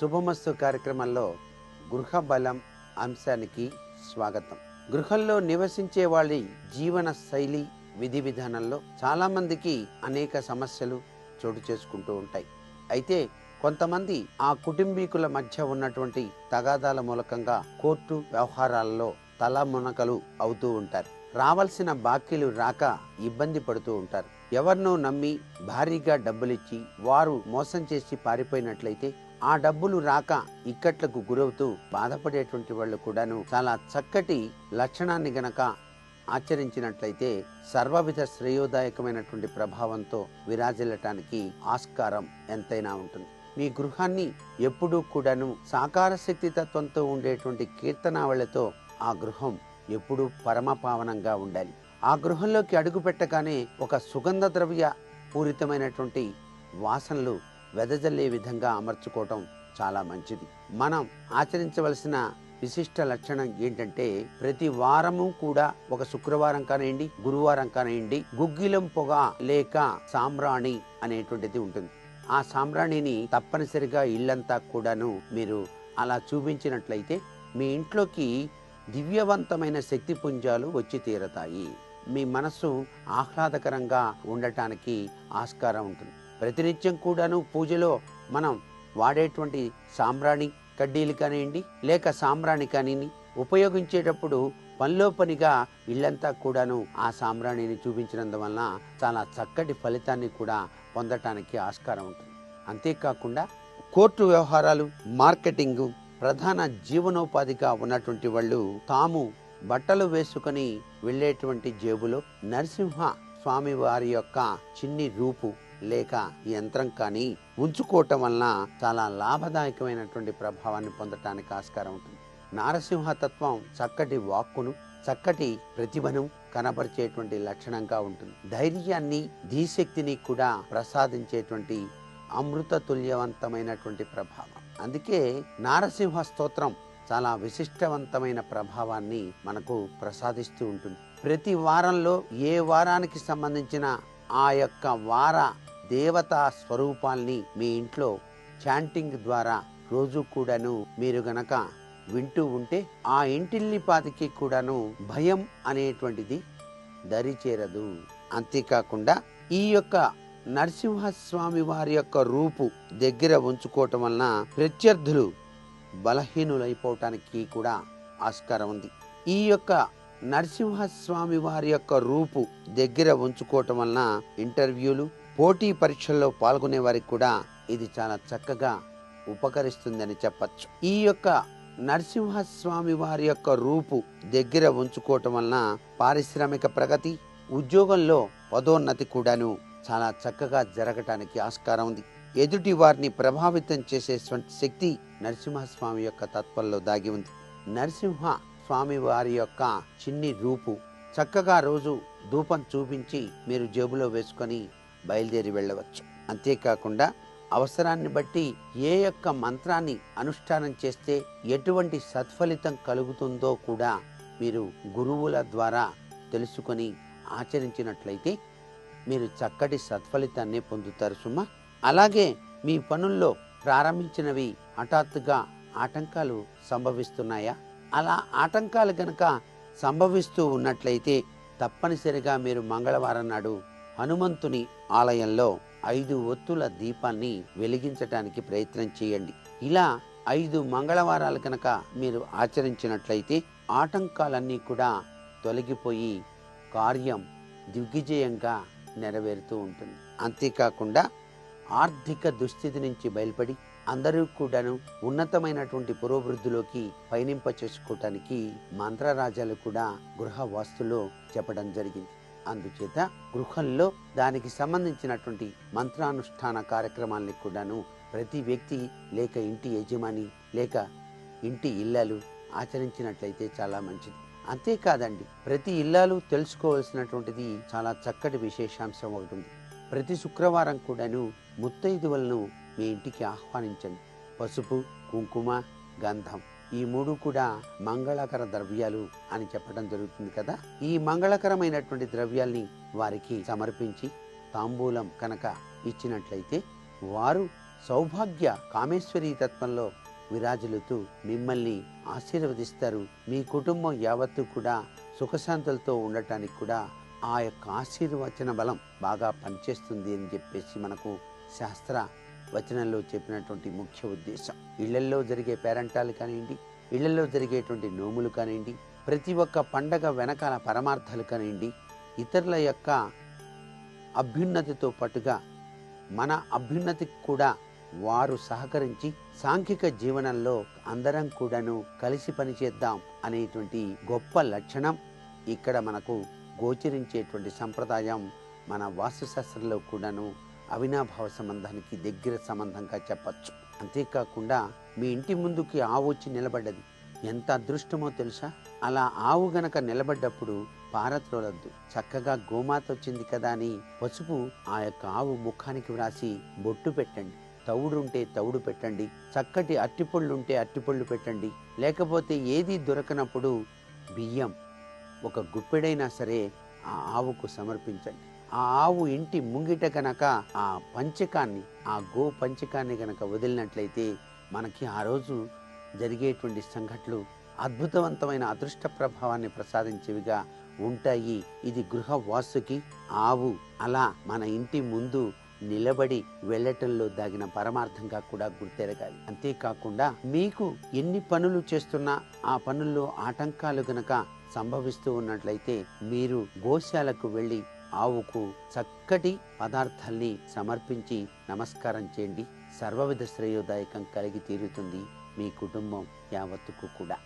శుభమస్తు కార్యక్రమంలో గృహ బలం అంశానికి స్వాగతం. గృహంలో నివసించే వాళ్ళ జీవన శైలి విధి విధానంలో చాలామందికి అనేక సమస్యలు చోటు చేసుకుంటూ ఉంటాయి. అయితే కొంతమంది ఆ కుటుంబీకుల మధ్య ఉన్నటువంటి తగాదాల మూలకంగా కోర్టు వ్యవహారాలలో తల మునకలు అవుతూ ఉంటారు. రావాల్సిన బాకీలు రాక ఇబ్బంది పడుతూ ఉంటారు. ఎవరినో నమ్మి భారీగా డబ్బులిచ్చి వారు మోసం చేసి పారిపోయినట్లయితే ఆ డబ్బులు రాక ఇక్కట్లకు గురవుతూ బాధపడేటువంటి వాళ్ళు కూడాను చాలా చక్కటి లక్షణాన్ని గనక ఆచరించినట్లయితే సర్వవిధ శ్రేయోదాయకమైనటువంటి ప్రభావంతో విరాజిల్లటానికి ఆస్కారం ఎంతైనా ఉంటుంది. మీ గృహాన్ని ఎప్పుడూ కూడాను సాకార శక్తి తత్వంతో ఉండేటువంటి కీర్తనావళితో ఆ గృహం ఎప్పుడూ పరమపావనంగా ఉండాలి. ఆ గృహంలోకి అడుగు పెట్టగానే ఒక సుగంధ ద్రవ్య పూరితమైనటువంటి వాసనలు వెదజల్లే విధంగా అమర్చుకోవటం చాలా మంచిది. మనం ఆచరించవలసిన విశిష్ట లక్షణం ఏంటంటే ప్రతి వారము కూడా ఒక శుక్రవారం కానివ్వండి గురువారం కానివ్వండి గుగ్గిలం పొగ లేక సాంబ్రాణి అనేటువంటిది ఉంటుంది. ఆ సాంబ్రాణిని తప్పనిసరిగా ఇల్లంతా కూడాను మీరు అలా చూపించినట్లయితే మీ ఇంట్లోకి దివ్యవంతమైన శక్తి పుంజాలు వచ్చి తీరతాయి. మీ మనస్సు ఆహ్లాదకరంగా ఉండటానికి ఆస్కారం ఉంటుంది. ప్రతినిత్యం కూడాను పూజలో మనం వాడేటువంటి సాంబ్రాణి కడ్డీలు కానివ్వండి లేక సాంబ్రాణి కానీ ఉపయోగించేటప్పుడు పనిలో పనిగా ఇల్లంతా కూడాను ఆ సాంబ్రాణిని చూపించినందువలన చాలా చక్కటి ఫలితాన్ని కూడా పొందటానికి ఆస్కారం ఉంటుంది. అంతేకాకుండా కోర్టు వ్యవహారాలు మార్కెటింగ్ ప్రధాన జీవనోపాధిగా ఉన్నటువంటి వాళ్ళు తాము బట్టలు వేసుకొని వెళ్ళేటువంటి జేబులో నరసింహ స్వామి వారి యొక్క చిన్ని రూపు లేక యంత్రం కానీ ఉంచుకోవటం వలన చాలా లాభదాయకమైనటువంటి ప్రభావాన్ని పొందటానికి ఆస్కారం ఉంటుంది. నారసింహ తత్వం చక్కటి వాక్కును చక్కటి ప్రతిభను కనబరిచేటువంటి లక్షణంగా ఉంటుంది. ధైర్యాన్ని ధీశక్తిని కూడా ప్రసాదించేటువంటి అమృత తుల్యవంతమైనటువంటి ప్రభావం. అందుకే నారసింహ స్తోత్రం చాలా విశిష్టవంతమైన ప్రభావాన్ని మనకు ప్రసాదిస్తూ ఉంటుంది. ప్రతి వారంలో ఏ వారానికి సంబంధించిన ఆ యొక్క వార దేవతా స్వరూపాల్ని మీ ఇంట్లో చాంటింగ్ ద్వారా రోజు కూడాను మీరు గనక వింటూ ఉంటే ఆ ఇంటిల్లిపాదికి కూడాను భయం అనేటువంటిది దరి చేరదు అంతేకాకుండా ఈ యొక్క నరసింహస్వామి వారి యొక్క రూపు దగ్గర ఉంచుకోవటం వలన ప్రత్యర్థులు బలహీనులైపోవటానికి కూడా ఆస్కారం ఉంది. ఈ యొక్క నరసింహస్వామి వారి యొక్క రూపు దగ్గర ఉంచుకోవటం వలన ఇంటర్వ్యూలు పోటీ పరీక్షల్లో పాల్గొనే వారికి కూడా ఇది చాలా చక్కగా ఉపకరిస్తుందని చెప్పచ్చు. ఈ యొక్క నరసింహస్వామి వారి యొక్క రూపు దగ్గర ఉంచుకోవటం వలన పారిశ్రామిక ప్రగతి ఉద్యోగంలో పదోన్నతి కూడాను చాలా చక్కగా జరగటానికి ఆస్కారం ఉంది. ఎదుటి వారిని ప్రభావితం చేసేటువంటి శక్తి నరసింహస్వామి యొక్క తత్వంలో దాగి ఉంది. నరసింహ స్వామి వారి యొక్క చిన్ని రూపు. చక్కగా రోజు ధూపం చూపించి మీరు జేబులో వేసుకొని బయలుదేరి వెళ్ళవచ్చు. అంతేకాకుండా అవసరాన్ని బట్టి ఏ యొక్క మంత్రాన్ని అనుష్ఠానం చేస్తే ఎటువంటి సత్ఫలితం కలుగుతుందో కూడా మీరు గురువుల ద్వారా తెలుసుకొని ఆచరించినట్లయితే మీరు చక్కటి సత్ఫలితాన్ని పొందుతారు సుమా. అలాగే మీ పనుల్లో ప్రారంభించినవి హఠాత్తుగా ఆటంకాలు సంభవిస్తున్నాయా? అలా ఆటంకాలు గనక సంభవిస్తూ ఉన్నట్లయితే తప్పనిసరిగా మీరు మంగళవారం నాడు హనుమంతుని ఆలయంలో ఐదు ఒత్తుల దీపాన్ని వెలిగించటానికి ప్రయత్నం చేయండి. ఇలా ఐదు మంగళవారాలు కనుక మీరు ఆచరించినట్లయితే ఆటంకాలన్నీ కూడా తొలగిపోయి కార్యం దిగ్విజయంగా నెరవేరుతూ ఉంటుంది. అంతేకాకుండా ఆర్థిక దుస్థితి నుంచి బయలుపడి అందరూ కూడాను ఉన్నతమైనటువంటి పురోభివృద్ధిలోకి పయనింప చేసుకోవటానికి మంత్రరాజాలు కూడా గృహ వాస్తులో చెప్పడం జరిగింది. అందుచేత గృహంలో దానికి సంబంధించినటువంటి మంత్రానుష్ఠాన కార్యక్రమాలని కూడాను ప్రతి వ్యక్తి లేక ఇంటి యజమాని లేక ఇంటి ఇల్లాలు ఆచరించినట్లయితే చాలా మంచిది. అంతేకాదండి ప్రతి ఇల్లాలు తెలుసుకోవాల్సినటువంటిది చాలా చక్కటి విశేషాంశం ఒకటి ఉంది. ప్రతి శుక్రవారం కూడాను ముత్తైదువులను మీ ఇంటికి ఆహ్వానించండి. పసుపు కుంకుమ గంధం ఈ మూడు కూడా మంగళకర ద్రవ్యాలు అని చెప్పడం జరుగుతుంది కదా? ఈ మంగళకరమైనటువంటి ద్రవ్యాల్ని వారికి సమర్పించి తాంబూలం కనుక ఇచ్చినట్లయితే వారు సౌభాగ్య కామేశ్వరీ తత్వంలో విరాజులుతూ మిమ్మల్ని ఆశీర్వదిస్తారు. మీ కుటుంబం యావత్తు కూడా సుఖశాంతులతో ఉండటానికి కూడా ఆ యొక్క ఆశీర్వచన బలం బాగా పనిచేస్తుంది అని చెప్పేసి మనకు శాస్త్ర వచనంలో చెప్పినటువంటి ముఖ్య ఉద్దేశం. ఇళ్ళల్లో జరిగే పేరంటాలు కానివ్వండి ఇళ్ళలో జరిగేటువంటి నోములు కానివ్వండి ప్రతి ఒక్క పండగ వెనకాల పరమార్థాలు కానివ్వండి ఇతరుల యొక్క అభ్యున్నతితో పాటుగా మన అభ్యున్నతికి కూడా వారు సహకరించి సాంఘిక జీవనంలో అందరం కూడాను కలిసి పనిచేద్దాం అనేటువంటి గొప్ప లక్షణం ఇక్కడ మనకు గోచరించేటువంటి సంప్రదాయం మన వాస్తుశాస్త్రంలో కూడాను అవినాభావ సంబంధానికి దగ్గర సంబంధంగా చెప్పచ్చు. అంతేకాకుండా మీ ఇంటి ముందుకి ఆవు వచ్చి నిలబడ్డది. ఎంత అదృష్టమో తెలుసా? అలా ఆవు గనక నిలబడ్డప్పుడు పారత్రోలద్దు చక్కగా గోమాత వచ్చింది కదా అని పసుపు ఆ యొక్క ఆవు ముఖానికి వ్రాసి బొట్టు పెట్టండి. తవుడుంటే తవుడు పెట్టండి. చక్కటి అట్టిపళ్ళుంటే అట్టిపళ్ళు పెట్టండి. లేకపోతే ఏది దొరకనప్పుడు బియ్యం ఒక గుప్పెడైనా సరే ఆ ఆవుకు సమర్పించండి. ఆ ఆవు ఇంటి ముంగిట గనక ఆ పంచకాన్ని ఆ గో పంచకాన్ని గనక వదిలినట్లయితే మనకి ఆ రోజు జరిగేటువంటి సంఘటనలు అద్భుతవంతమైన అదృష్ట ప్రభావాన్ని ప్రసాదించేవిగా ఉంటాయి. ఇది గృహవాసుకి ఆవు అలా మన ఇంటి ముందు నిలబడి వెళ్ళటంలో దాగిన పరమార్థంగా కూడా గుర్తెరగాలి. అంతేకాకుండా మీకు ఎన్ని పనులు చేస్తున్నా ఆ పనుల్లో ఆటంకాలు గనక సంభవిస్తూ ఉన్నట్లయితే మీరు గోశాలకు వెళ్ళి ఆవుకు చక్కటి పదార్థాల్ని సమర్పించి నమస్కారం చేయండి. సర్వవిధ శ్రేయోదాయకం కలిగి తీరుతుంది మీ కుటుంబం యావత్తుకు కూడా.